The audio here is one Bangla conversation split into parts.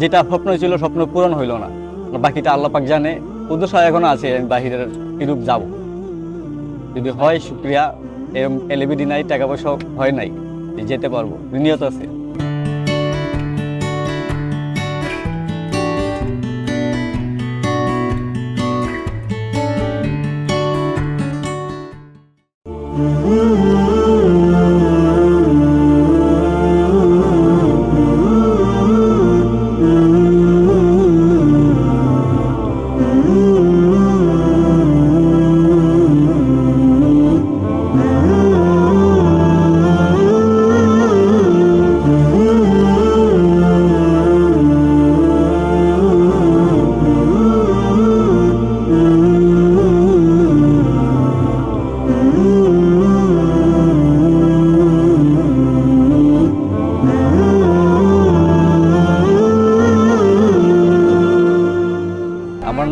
যেটা স্বপ্ন ছিল, স্বপ্ন পূরণ হইল না। বাকিটা আল্লাপাক জানে, উদ্দেশ্য এখনও আছে, আমি বাহিরের ইউরোপ যাব। যদি হয়, শুক্রিয়া, এরম এলিবিডি নাই, টাকা পয়সা হয় নাই যেতে পারব নিয়ত আছে।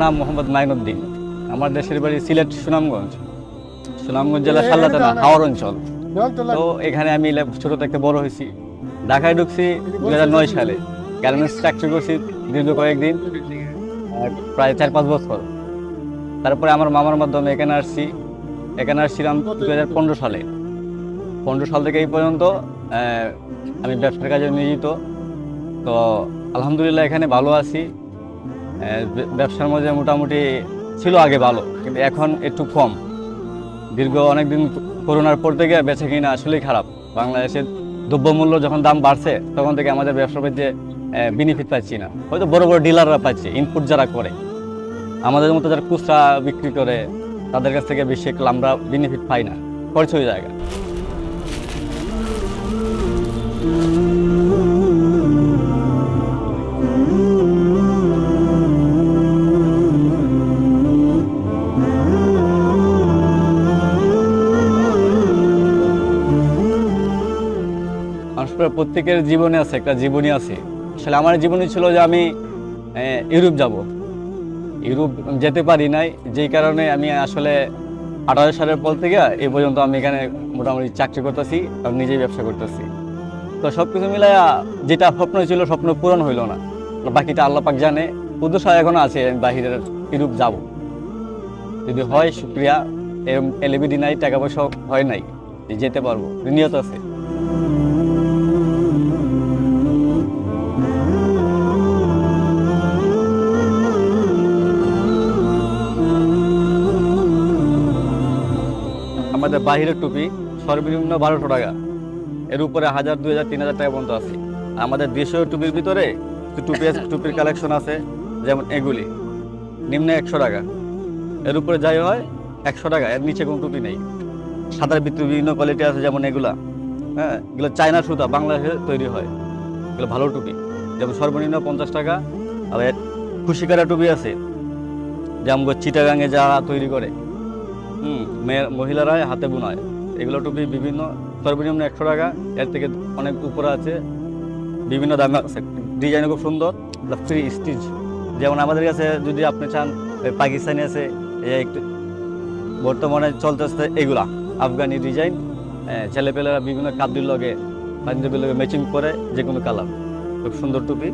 নাম মোহাম্মদ মাইনুদ্দিন। আমার দেশের বাড়ি সিলেট, সুনামগঞ্জ। সুনামগঞ্জ জেলা সাল্লাতানা, হাওর অঞ্চল। তো এখানে আমি ছোট থেকে বড় হয়েছি। ঢাকায় ঢুকছি দু নয় সালে। গার্মেন্টস চাকরি করছি দীর্ঘ কয়েকদিন প্রায় চার পাঁচ বছর। তারপরে আমার মামার মাধ্যমে এখানে আসছি। এখানে আসছিলাম দু হাজার পনেরো সালে। পনেরো সাল থেকে এই পর্যন্ত আমি ব্যবসার কাজে নিয়োজিত। তো আলহামদুলিল্লাহ এখানে ভালো আছি। ব্যবসার মধ্যে মোটামুটি ছিল আগে ভালো, কিন্তু এখন একটু কম। দীর্ঘ অনেকদিন করোনার পর থেকে বেচে কিনা আসলেই খারাপ। বাংলাদেশের দ্রব্যমূল্য যখন দাম বাড়ছে, তখন থেকে আমাদের ব্যবসা বাণিজ্যে বেনিফিট পাচ্ছি না। হয়তো বড় বড় ডিলাররা পাচ্ছে ইনপুট যারা করে। আমাদের মতো যারা খুচরা বিক্রি করে, তাদের কাছ থেকে বেশি একটু আমরা বেনিফিট পাই না। খরচ হয়ে যায় মানুষের প্রত্যেকের জীবনে আছে, একটা জীবনী আছে। আসলে আমার জীবনী ছিল যে আমি ইউরোপ যাব। ইউরোপ যেতে পারি নাই, যেই কারণে আমি আসলে আঠারো সালের পর থেকে এই পর্যন্ত আমি এখানে মোটামুটি চাকরি করতেছি আর নিজেই ব্যবসা করতেছি। তো সব কিছু মিলাইয়া যেটা স্বপ্ন ছিল, স্বপ্ন পূরণ হইল না। বাকিটা আল্লাহ পাক জানে, উদ্দেশ্য এখনও আছে আমি বাহিরের ইউরোপ যাব। যদি হয়, শুক্রিয়া। এরকম এলিবিডি নাই, টাকা পয়সা হয় নাই যেতে পারব, নিয়ত আছে। আমাদের বাহিরের টুপি সর্বনিম্ন বারোশো টাকা। এর উপরে হাজার, দুই হাজার, তিন হাজার টাকা পর্যন্ত আছে। আমাদের দেশীয় টুপির ভিতরে টুপি টুপির কালেকশন আছে, যেমন এগুলি। নিম্নে একশো টাকা। এর উপরে যাই হয়, একশো টাকা। এর নিচে কোনো টুপি নেই। সাদার ভিতরে বিভিন্ন কোয়ালিটি আছে, যেমন এগুলা। হ্যাঁ এগুলো চায়না সুতা, বাংলাদেশে তৈরি হয়। এগুলো ভালো টুপি। যেমন সর্বনিম্ন পঞ্চাশ টাকা। আর এর খুশিকারা টুপি আছে যেমন চিটাগাঙে যারা তৈরি করে। হুম মহিলারাই হাতে বোনায় এগুলো টুপি বিভিন্ন, সর্বনিম্ন একশো টাকা, এর থেকে অনেক উপরে আছে। বিভিন্ন দামে আছে। ডিজাইন খুব সুন্দর ফ্রি স্টিচ যেমন আমাদের কাছে যদি আপনি চান পাকিস্তানি আছে একটু বর্তমানে চলতেছে এগুলা, আফগানি ডিজাইন। ছেলেপেলেরা বিভিন্ন কাবলির লগে, পাঞ্জাবির লগে ম্যাচিং করে যে কোনো কালার খুব সুন্দর টুপি।